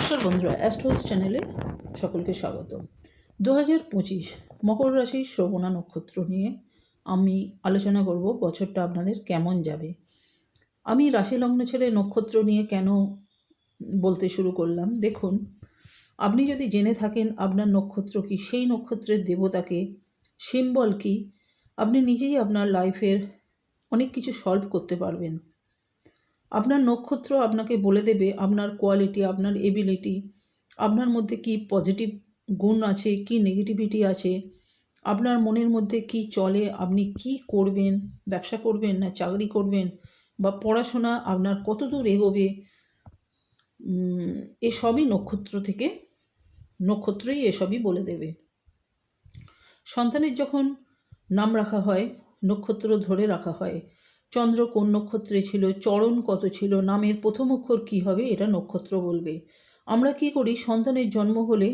নমস্কার বন্ধুরা অ্যাস্ট্রোলজ চ্যানেলে সকলকে স্বাগত। দু হাজার পঁচিশ মকর রাশির শ্রবণা নক্ষত্র নিয়ে আমি আলোচনা করব, বছরটা আপনাদের কেমন যাবে? আমি রাশি লগ্ন ছেড়ে নক্ষত্র নিয়ে কেন বলতে শুরু করলাম? দেখুন, আপনি যদি জেনে থাকেন আপনার নক্ষত্র কি, সেই নক্ষত্রের দেবতাকে সিম্বল কি, আপনি নিজেই আপনার লাইফের অনেক কিছু সলভ করতে পারবেন। আপনার নক্ষত্র আপনাকে বলে দেবে আপনার কোয়ালিটি আপনার এবিলিটি আপনার মধ্যে কি পজিটিভ গুণ আছে, কি নেগেটিভিটি আছে, আপনার মনের মধ্যে কি চলে, আপনি কি করবেন, ব্যবসা করবেন না চাকরি করবেন বা পড়াশোনা আপনার কত দূর এগোবে এসবই নক্ষত্র থেকে, নক্ষত্রই এসবই বলে দেবে। সন্তানের যখন নাম রাখা হয়, নক্ষত্র ধরে রাখা হয় চন্দ্র কোন নক্ষত্রে ছিল, চরণ কত ছিল, নামের প্রথম অক্ষর কী হবে এটা নক্ষত্র বলবে। আমরা কি করি? সন্তানের জন্ম হলে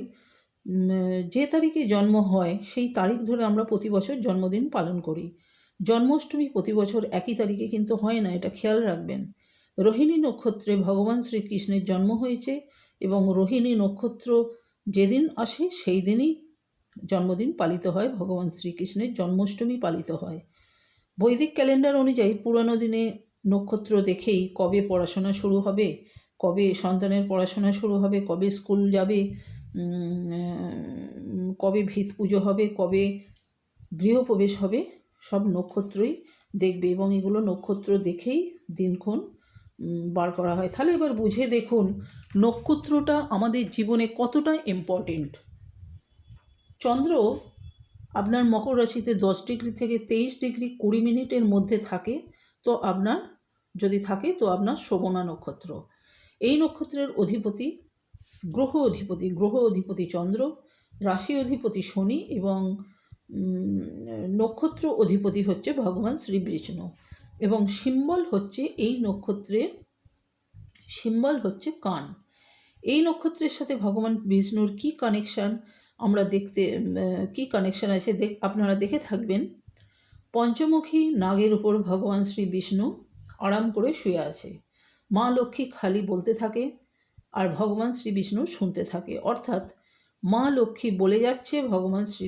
যে তারিখে জন্ম হয়, সেই তারিখ ধরে আমরা প্রতি বছর জন্মদিন পালন করি। জন্মাষ্টমী প্রতি বছর একই তারিখে কিন্তু হয় না, এটা খেয়াল রাখবেন। রোহিণী নক্ষত্রে ভগবান শ্রীকৃষ্ণের জন্ম হয়েছে এবং রোহিণী নক্ষত্র যেদিন আসে, সেই দিনই জন্মদিন পালিত হয়, ভগবান শ্রীকৃষ্ণের জন্মাষ্টমী পালিত হয়। বৈদিক ক্যালেন্ডার অনুযায়ী পুরানো দিনে নক্ষত্র দেখেই কবে পড়াশোনা শুরু হবে, কবে সন্তানের পড়াশোনা শুরু হবে, কবে স্কুল যাবে কবে ভিত পুজো হবে, কবে গৃহপ্রবেশ হবে, সব নক্ষত্রই দেখবে এবং এগুলো নক্ষত্র দেখেই দিনক্ষণ বার করা হয়। তাহলে এবার বুঝে দেখুন নক্ষত্রটা আমাদের জীবনে কতটা ইম্পর্টেন্ট চন্দ্র আপনার মকর রাশিতে দশ ডিগ্রি থেকে তেইশ ডিগ্রি কুড়ি মিনিটের মধ্যে থাকে, তো আপনার, যদি থাকে, তো আপনার শোভনা নক্ষত্র। এই নক্ষত্রের অধিপতি গ্রহ অধিপতি গ্রহ অধিপতি চন্দ্র, রাশি অধিপতি শনি এবং নক্ষত্র অধিপতি হচ্ছে ভগবান শ্রী বিষ্ণু এবং সিম্বল হচ্ছে এই নক্ষত্রের সিম্বল হচ্ছে কান। এই নক্ষত্রের সাথে ভগবান বিষ্ণুর কি কানেকশান আমরা দেখতে কি কানেকশান আছে দেখ, আপনারা দেখে থাকবেন। পঞ্চমুখী নাগের উপর ভগবান শ্রী বিষ্ণু আরাম করে শুয়ে আছে। মা লক্ষ্মী খালি বলতে থাকে আর ভগবান শ্রী বিষ্ণু শুনতে থাকে। অর্থাৎ মা লক্ষ্মী বলে যাচ্ছে, ভগবান শ্রী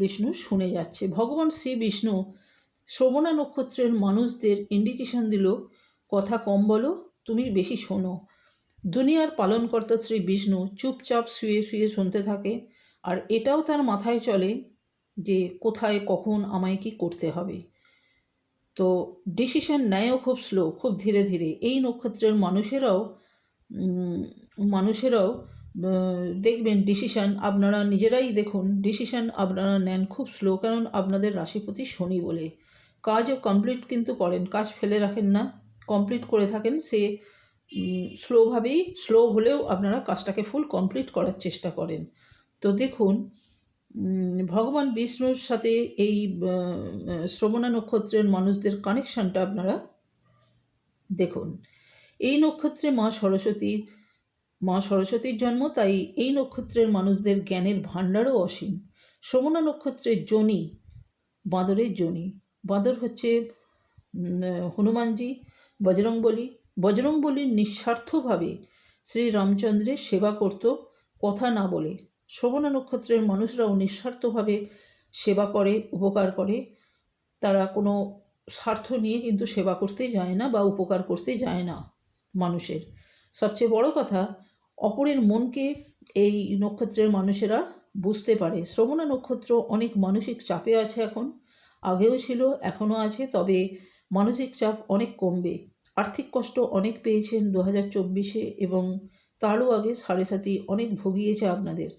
বিষ্ণু শুনে যাচ্ছে। ভগবান শ্রী বিষ্ণু শ্রবণা নক্ষত্রের মানুষদের ইন্ডিকেশন দিল, কথা কম বলো, তুমি বেশি শোনো। দুনিয়ার পালনকর্তা শ্রী বিষ্ণু চুপচাপ শুয়ে শুয়ে শুনতে থাকে। আর এটাও তার মাথায় চলে যে কোথায়, কখন, আমায় কি করতে হবে। তো ডিসিশন নেয়ও খুব স্লো খুব ধীরে ধীরে। এই নক্ষত্রের মানুষেরাও মানুষেরাও দেখবেন ডিসিশন আপনারা নিজেরাই দেখুন ডিসিশন আপনারা নেন খুব স্লো কারণ আপনাদের রাশিপতি শনি বলে। কাজও কমপ্লিট কিন্তু করেন, কাজ ফেলে রাখেন না। কমপ্লিট করে থাকেন, সে স্লোভাবেই স্লো হলেও আপনারা কাজটাকে ফুল কমপ্লিট করার চেষ্টা করেন। তো দেখুন ভগবান বিষ্ণুর সাথে এই শ্রবণা নক্ষত্রের মানুষদের কানেকশনটা আপনারা দেখুন। এই নক্ষত্রে মা সরস্বতীর মা সরস্বতীর জন্ম, তাই এই নক্ষত্রের মানুষদের জ্ঞানের ভাণ্ডারও অসীম। শ্রবণা নক্ষত্রের জনি, বাঁদরের জনি। বাঁদর হচ্ছে হনুমানজি, বজরংবলী। বজরংবলীর নিঃস্বার্থভাবে শ্রীরামচন্দ্রের সেবা করত, কথা না বলে। শ্রবণা নক্ষত্রের মানুষরাও নিঃস্বার্থভাবে সেবা করে, উপকার করে। তারা কোনো স্বার্থ নিয়ে কিন্তু সেবা করতে যায় না বা উপকার করতে যায় না মানুষের। সবচেয়ে বড় কথা, অপরের মনকে এই নক্ষত্রের মানুষেরা বুঝতে পারে। শ্রবণা নক্ষত্র অনেক মানসিক চাপে আছে এখন, আগেও ছিল, এখনও আছে, তবে মানসিক চাপ অনেক কমবে। আর্থিক কষ্ট অনেক পেয়েছেন দু হাজার চব্বিশে এবং তারও আগে সাড়ে সাথী অনেক ভুগিয়েছে আপনাদের।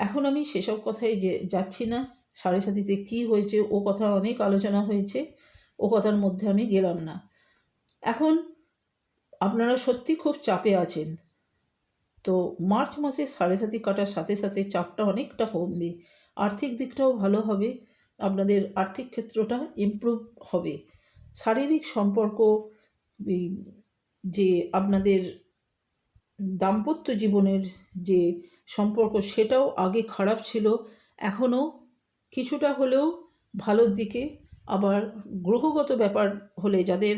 এখন আমি সেসব কথায় যে, যাচ্ছি না। সাড়ে সাথীতে কী হয়েছে, ও কথা অনেক আলোচনা হয়েছে, ও কথার মধ্যে আমি গেলাম না। এখন আপনারা সত্যি খুব চাপে আছেন। তো মার্চ মাসে সাড়ে সাথী কাটার সাথে সাথে চাপটা অনেকটা কমবে। আর্থিক দিকটাও ভালো হবে। আপনাদের আর্থিক ক্ষেত্রটা ইমপ্রুভ হবে। শারীরিক সম্পর্ক যে আপনাদের দাম্পত্য জীবনের যে সম্পর্ক সেটাও আগে খারাপ ছিল, এখনও কিছুটা হলেও ভালোর দিকে। আবার গ্রহগত ব্যাপার হলে যাদের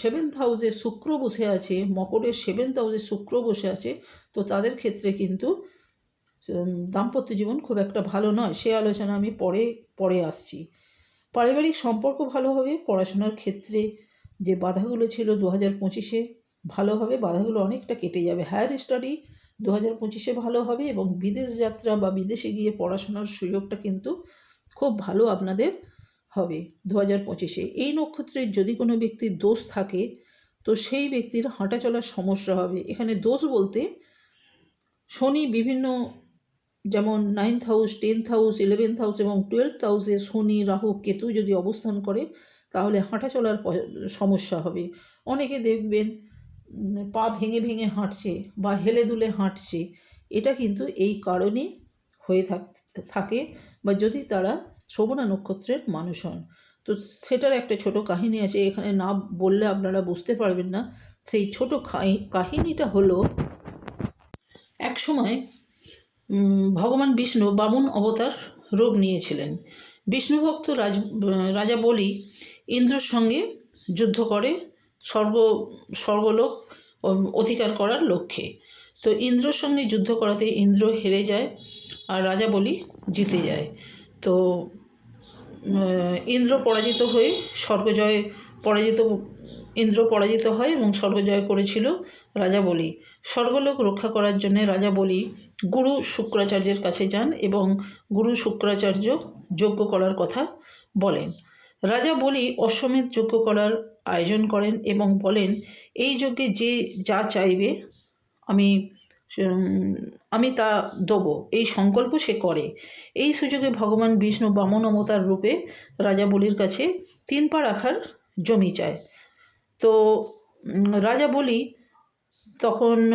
সেভেন্থ হাউসে শুক্র বসে আছে, মকরের সেভেন্থ হাউসে শুক্র বসে আছে, তো তাদের ক্ষেত্রে কিন্তু দাম্পত্য জীবন খুব একটা ভালো নয়। সে আলোচনা আমি পরে পরে আসছি। পারিবারিক সম্পর্ক ভালো হবে, পড়াশোনার ক্ষেত্রে যে বাধাগুলো ছিল দু হাজার পঁচিশে, ভালো হবে। বাধাগুলো অনেকটা কেটে যাবে। হায়ার স্টাডি দু হাজার পঁচিশে ভালো হবে এবং বিদেশ যাত্রা বা বিদেশে গিয়ে পড়াশোনার সুযোগটা কিন্তু খুব ভালো আপনাদের হবে দু হাজার পঁচিশে। এই নক্ষত্রের যদি কোনো ব্যক্তির দোষ থাকে, তো সেই ব্যক্তির হাঁটা চলার সমস্যা হবে। এখানে দোষ বলতে শনি বিভিন্ন যেমন ninth house tenth house eleventh house এবং টুয়েলভ হাউসে শনি, রাহু, কেতু যদি অবস্থান করে, তাহলে হাঁটা চলার সমস্যা হবে। অনেকে দেখবেন পা ভেঙে ভেঙে হাঁটছে বা হেলে দুলে হাঁটছে, এটা কিন্তু এই কারণে হয়ে থাক বা যদি তারা শ্রবণা নক্ষত্রের মানুষ হন। তো সেটার একটা ছোট কাহিনী আছে, এখানে না বললে আপনারা বুঝতে পারবেন না। সেই ছোট কাহি- কাহিনীটা হলো, এক সময় ভগবান বিষ্ণু বামন অবতার রূপ নিয়েছিলেন। বিষ্ণুভক্ত রাজ রাজা বলি ইন্দ্রর সঙ্গে যুদ্ধ করে স্বর্গ স্বর্গলোক অধিকার করার লক্ষ্যে। তো ইন্দ্রর সঙ্গে যুদ্ধ করাতে ইন্দ্র হেরে যায় আর রাজা বলি জিতে যায়। তো ইন্দ্র পরাজিত হয়ে স্বর্গজয় পরাজিত, ইন্দ্র পরাজিত হয় এবং স্বর্গজয় করেছিল রাজা বলি। স্বর্গলোক রক্ষা করার জন্য রাজা বলি গুরু শুক্রাচার্যের কাছে যান এবং গুরু শুক্রাচার্য যজ্ঞ করার কথা বলেন। রাজা বলি অশ্বমেধ যজ্ঞ করার আয়োজন করেন এবং বলেন, এই যজ্ঞে যে যা চাইবে, আমি আমি তা দেবো। এই সংকল্প সে করে। এই সুযোগে ভগবান বিষ্ণু বামন অবতার রূপে রাজা বলির কাছে তিন পা রাখার জমি চায়। তো রাজা বলি তখন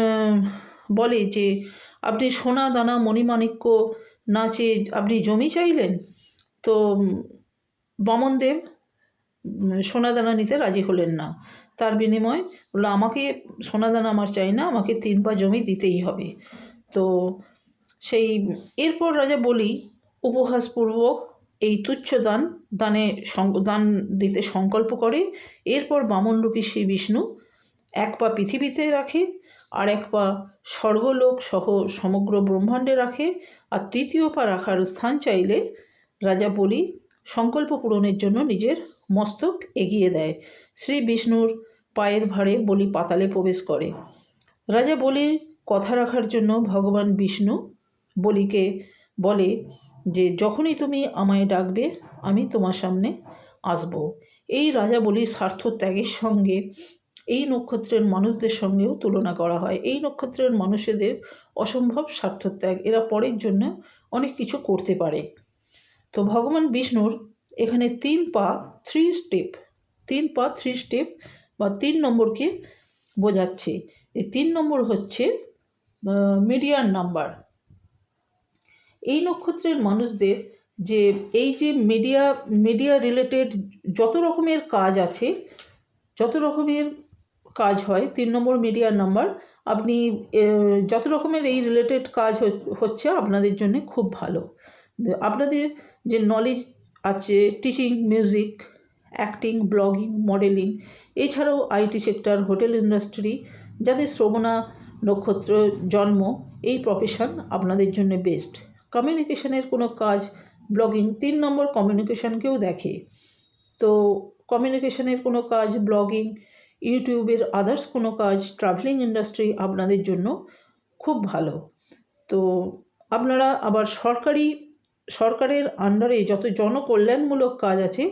বলে যে, আপনি সোনা, দানা মণিমাণিক্য না চেয়ে আপনি জমি চাইলেন? তো বামনদেব উম, সোনা দানা নিতে রাজি হলেন না। তার বিনিময় বলল আমাকে সোনা দানা আমার চাই না আমাকে তিন পা জমি দিতেই হবে। তো সেই এরপর রাজা বলি উপহাসপূর্বক এই তুচ্ছ দান দানে দান দিতে সংকল্প করে। এরপর বামনরূপী শ্রী বিষ্ণু এক পা পৃথিবীতে রাখে আর এক পা স্বর্গলোক সহ সমগ্র ব্রহ্মাণ্ডে রাখে। আর তৃতীয় পা রাখার স্থান চাইলে রাজা বলি সংকল্প পূরণের জন্য নিজের মস্তক এগিয়ে দেয়। শ্রী বিষ্ণুর পায়ের ভারে বলি পাতালে প্রবেশ করে। রাজা বলি, কথা রাখার জন্য ভগবান বিষ্ণু? বলিকে বলে যে, যখনই তুমি আমায় ডাকবে, আমি তোমার সামনে আসব। এই রাজা বলির স্বার্থ ত্যাগের সঙ্গে এই নক্ষত্রের মানুষদের সঙ্গেও তুলনা করা হয়। এই নক্ষত্রের মানুষদের অসম্ভব স্বার্থত্যাগ। এরা পরের জন্য অনেক কিছু করতে পারে। তো ভগবান বিষ্ণুর এখানে তিন পা থ্রি স্টেপ, তিন পা থ্রি স্টেপ বা তিন নম্বরকে বোঝাচ্ছে। এই তিন নম্বর হচ্ছে মিডিয়ার নাম্বার এই নক্ষত্রের মানুষদের যে, এই যে মিডিয়া মিডিয়া রিলেটেড যত রকমের কাজ আছে, যত রকমের কাজ হয়, তিন নম্বর মিডিয়ার নাম্বার আপনি যত রকমের এই রিলেটেড কাজ হচ্ছে, আপনাদের জন্য খুব ভালো। আপনাদের যে নলেজ আছে teaching music acting blogging modelling এছাড়াও আইটি সেক্টর হোটেল ইন্ডাস্ট্রি যাদের শ্রবণা নক্ষত্র জন্ম, এই প্রফেশন আপনাদের জন্য বেস্ট কমিউনিকেশনের কোনো কাজ ব্লগিং তিন নম্বর কমিউনিকেশনকেও দেখে। তো কমিউনিকেশনের কোনো কাজ ব্লগিং ইউটিউবের আদার্স কোনো কাজ ট্রাভেলিং ইন্ডাস্ট্রি আপনাদের জন্য খুব ভালো। তো আপনারা আবার সরকারি সরকারের আন্ডারে যত জনকল্যাণমূলক কাজ আছে,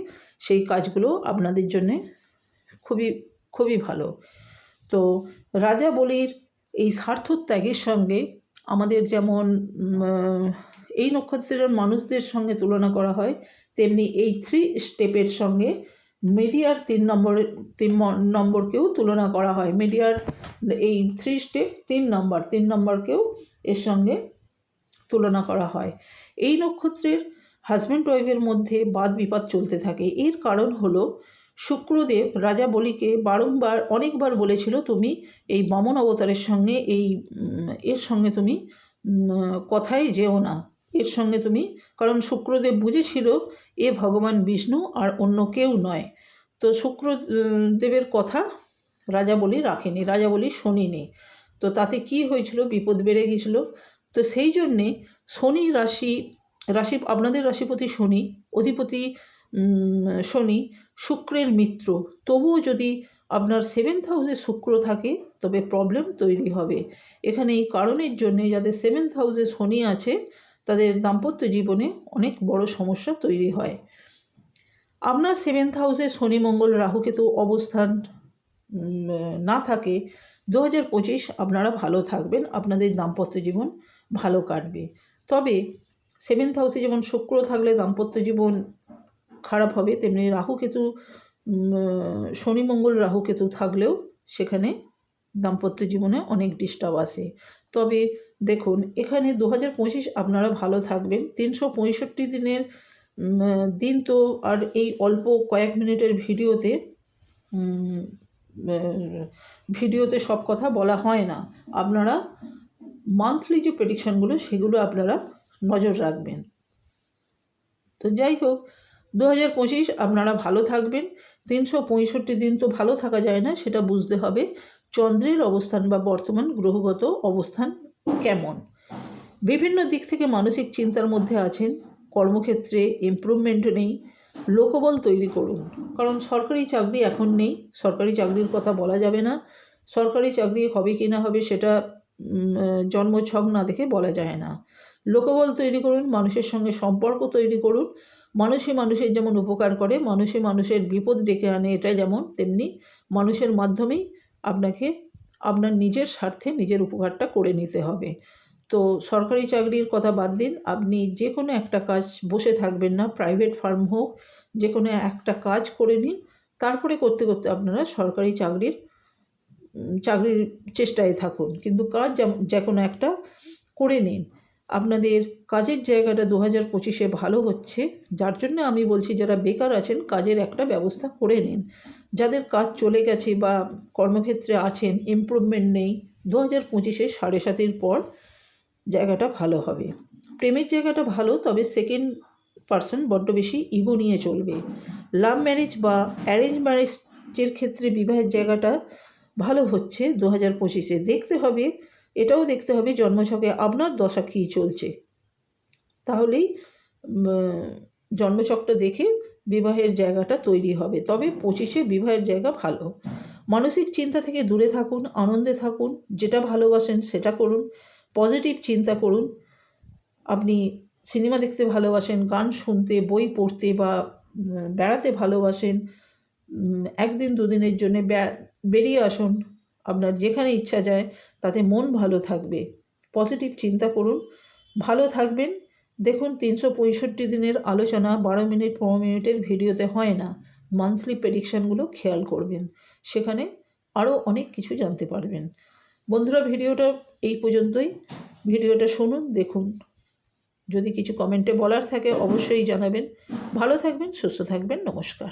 সেই কাজগুলো আপনাদের জন্যে খুবই খুবই ভালো। তো রাজা বলির এই স্বার্থ ত্যাগের সঙ্গে আমাদের যেমন এই নক্ষত্রের মানুষদের সঙ্গে তুলনা করা হয়, তেমনি এই থ্রি স্টেপের সঙ্গে মিডিয়ার তিন নম্বরের তিন নম্বরকেও তুলনা করা হয়। মিডিয়ার এই থ্রি স্টেপ তিন নম্বর, তিন নম্বরকেও এর সঙ্গে তুলনা করা হয়। এই নক্ষত্রের হাজব্যান্ড ওয়াইফের মধ্যে বাদ বিপাদ চলতে থাকে। এর কারণ হলো, শুক্রদেব রাজা বলিকে বারংবার, অনেকবার বলেছিল, তুমি এই বামন অবতারের সঙ্গে এই এর সঙ্গে তুমি কথায় যেও না। এর সঙ্গে তুমি, কারণ শুক্রদেব বুঝেছিল এ ভগবান বিষ্ণু আর অন্য কেউ নয়। তো শুক্রদেবের কথা রাজা বলি রাখেনি, রাজা বলি শোনেনি। তো তাতে কি হয়েছিল? বিপদ বেড়ে গেছিল তো সেই জন্যে শনি রাশি রাশি, আপনাদের রাশিপতি শনি, অধিপতি শনি শুক্রের মিত্র। তবুও যদি আপনার সেভেন্থ হাউসে শুক্র থাকে, তবে প্রবলেম তৈরি হবে। এখানে এই কারণের জন্যে যাদের সেভেন্থ হাউসে শনি আছে, তাদের দাম্পত্য জীবনে অনেক বড় সমস্যা তৈরি হয়। আপনার সেভেন্থ হাউসে শনি, মঙ্গল, রাহুকেতু অবস্থান না থাকে দু হাজার পঁচিশ আপনারা ভালো থাকবেন আপনাদের দাম্পত্য জীবন ভালো কাটবে। তবে সেভেন্থ হাউসে যেমন শুক্র থাকলে দাম্পত্য জীবন খারাপ হবে তেমনি রাহুকেতু উম, শনি মঙ্গল রাহুকেতু থাকলেও সেখানে দাম্পত্য জীবনে অনেক ডিস্টার্ব আসে তবে দেখুন এখানে দু হাজার পঁচিশ আপনারা ভালো থাকবেন। তিনশো পঁয়ষট্টি দিনের দিন তো আর এই অল্প কয়েক মিনিটের ভিডিওতে ভিডিওতে সব কথা বলা হয় না। আপনারা মান্থলি যে প্রেডিকশনগুলো সেগুলো আপনারা নজর রাখবেন। তো যাই হোক দু হাজার পঁচিশ আপনারা ভালো থাকবেন। তিনশো পঁয়ষট্টি দিন তো ভালো থাকা যায় না, সেটা বুঝতে হবে। চন্দ্রের অবস্থান বা বর্তমান গ্রহগত অবস্থান কেমন? বিভিন্ন দিক থেকে মানসিক চিন্তার মধ্যে আছেন। কর্মক্ষেত্রে ইমপ্রুভমেন্ট নেই। লোকবল তৈরি করুন। কারণ সরকারি চাকরি এখন নেই, সরকারি চাকরির কথা বলা যাবে না। সরকারি চাকরি হবে কি না হবে সেটা জন্মছক না দেখে বলা যায় না। লোকবল তৈরি করুন, মানুষের সঙ্গে সম্পর্ক তৈরি করুন। মানুষে মানুষের যেমন উপকার করে, মানুষে মানুষের বিপদ ডেকে আনে এটা যেমন তেমনি মানুষের মাধ্যমেই আপনাকে, আপনার নিজের স্বার্থে নিজের উপকারটা করে নিতে হবে। তো সরকারি চাকরির কথা বাদ দিন। আপনি যে কোনো একটা কাজ বসে থাকবেন না প্রাইভেট ফার্ম হোক, যে কোনো একটা কাজ করে নিন। তারপরে করতে করতে আপনারা সরকারি চাকরির চাকরির চেষ্টায় থাকুন। কিন্তু কাজ যে কোনো একটা করে নিন। আপনাদের কাজের জায়গাটা দু হাজার পঁচিশে ভালো হচ্ছে। যার জন্য আমি বলছি, যারা বেকার আছেন, কাজের একটা ব্যবস্থা করে নিন। যাদের কাজ চলে গেছে বা কর্মক্ষেত্রে আছেন ইমপ্রুভমেন্ট নেই দু হাজার পঁচিশে সাড়ে সাতের পর জায়গাটা ভালো হবে। প্রেমের জায়গাটা ভালো, তবে সেকেন্ড পার্সন বড্ড বেশি ইগো নিয়ে চলবে। লাভ ম্যারেজ বা অ্যারেঞ্জ ম্যারেজের ক্ষেত্রে বিবাহের জায়গাটা ভালো হচ্ছে দু হাজার পঁচিশে। দেখতে হবে, এটাও দেখতে হবে জন্মছকে আপনার দশা কী চলছে। তাহলেই জন্মচকটা দেখে বিবাহের জায়গাটা তৈরি হবে। তবে পঁচিশে বিবাহের জায়গা ভালো। মানসিক চিন্তা থেকে দূরে থাকুন, আনন্দে থাকুন, যেটা ভালোবাসেন সেটা করুন। পজিটিভ চিন্তা করুন। আপনি সিনেমা দেখতে ভালোবাসেন, গান শুনতে, বই পড়তে বা বেড়াতে ভালোবাসেন একদিন দুদিনের জন্য বেরিয়ে আসুন। আপনার যেখানে ইচ্ছা যায়, তাতে মন ভালো থাকবে। পজিটিভ চিন্তা করুন, ভালো থাকবেন। দেখুন তিনশো পঁয়ষট্টি দিনের আলোচনা বারো মিনিট, পনেরো মিনিটের ভিডিওতে হয় না। মান্থলি প্রেডিকশানগুলো খেয়াল করবেন। সেখানে আরও অনেক কিছু জানতে পারবেন। বন্ধুরা, ভিডিওটা এই পর্যন্তই। ভিডিওটা শুনুন, দেখুন। যদি কিছু কমেন্টে বলার থাকে, অবশ্যই জানাবেন। ভালো থাকবেন, সুস্থ থাকবেন, নমস্কার।